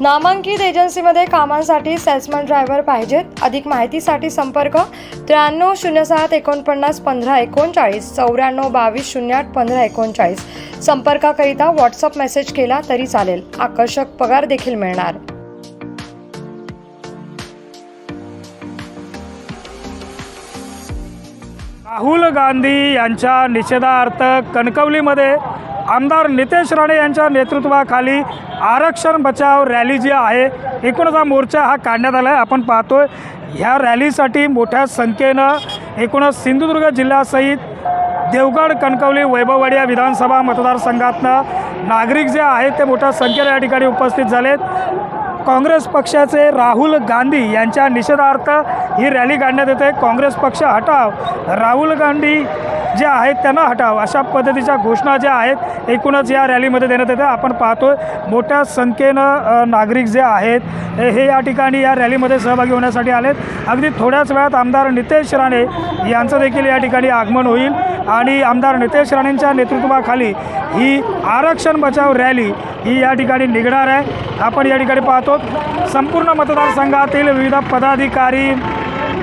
नामांकित एजन्सीमध्ये कामांसाठी सेल्समन ड्रायव्हर पाहिजेत. अधिक माहितीसाठी संपर्क त्र्याण्णव शून्य सात एकोणपन्नास पंधरा एकोणचाळीस चौऱ्याण्णव बावीस शून्य आठ पंधरा एकोणचाळीस. संपर्काकरिता व्हॉट्सअप मेसेज केला तरी चालेल. आकर्षक पगार देखील मिळणार. राहुल गांधी यांच्या निषेधार्थ कणकवलीमध्ये आमदार नितेश राणे यांच्या नेतृत्वाखाली आरक्षण बचाव रॅली जी आहे एकूणचा मोर्चा हा काढण्यात आला आहे. आपण पाहतोय ह्या रॅलीसाठी मोठ्या संख्येनं एकूणच सिंधुदुर्ग जिल्ह्यासहित देवगड कणकवली वैभववाडी या विधानसभा मतदारसंघातनं नागरिक जे आहेत ते मोठ्या संख्येनं या ठिकाणी उपस्थित झालेत. काँग्रेस पक्षाचे राहुल गांधी यांच्या निषेधार्थ ही रॅली काढण्यात येते. काँग्रेस पक्ष हटाव. राहुल गांधी जे आहेत त्यांना हटाव. अशा पद्धतीच्या घोषणा ज्या आहेत एकूणच या रॅलीमध्ये देण्यात येते आपण पाहतोय मोठ्या संख्येनं नागरिक जे आहेत हे या ठिकाणी या रॅलीमध्ये सहभागी होण्यासाठी आलेत. अगदी थोड्याच वेळात आमदार नितेश राणे यांचं देखील या ठिकाणी आगमन होईल आणि आमदार नितेश राणेंच्या नेतृत्वाखाली ही आरक्षण बचाव रॅली ही या ठिकाणी निघणार आहे. आपण या ठिकाणी पाहतो संपूर्ण मतदारसंघातील विविध पदाधिकारी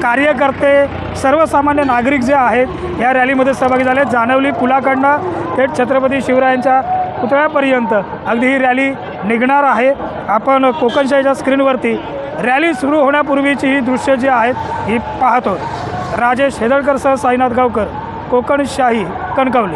कार्यकर्ते सर्वसामान्य नागरिक जे आहेत या रॅलीमध्ये सहभागी झाले. जाणवली पुलाकडनं थेट छत्रपती शिवरायांच्या पुतळ्यापर्यंत अगदी ही रॅली निघणार आहे. आपण कोकणशाहीच्या स्क्रीनवरती रॅली सुरू होण्यापूर्वीची ही दृश्य जी आहेत ही पाहतो. राजेश हेदळकरसह साईनाथ गावकर कोकणशाही कणकवली.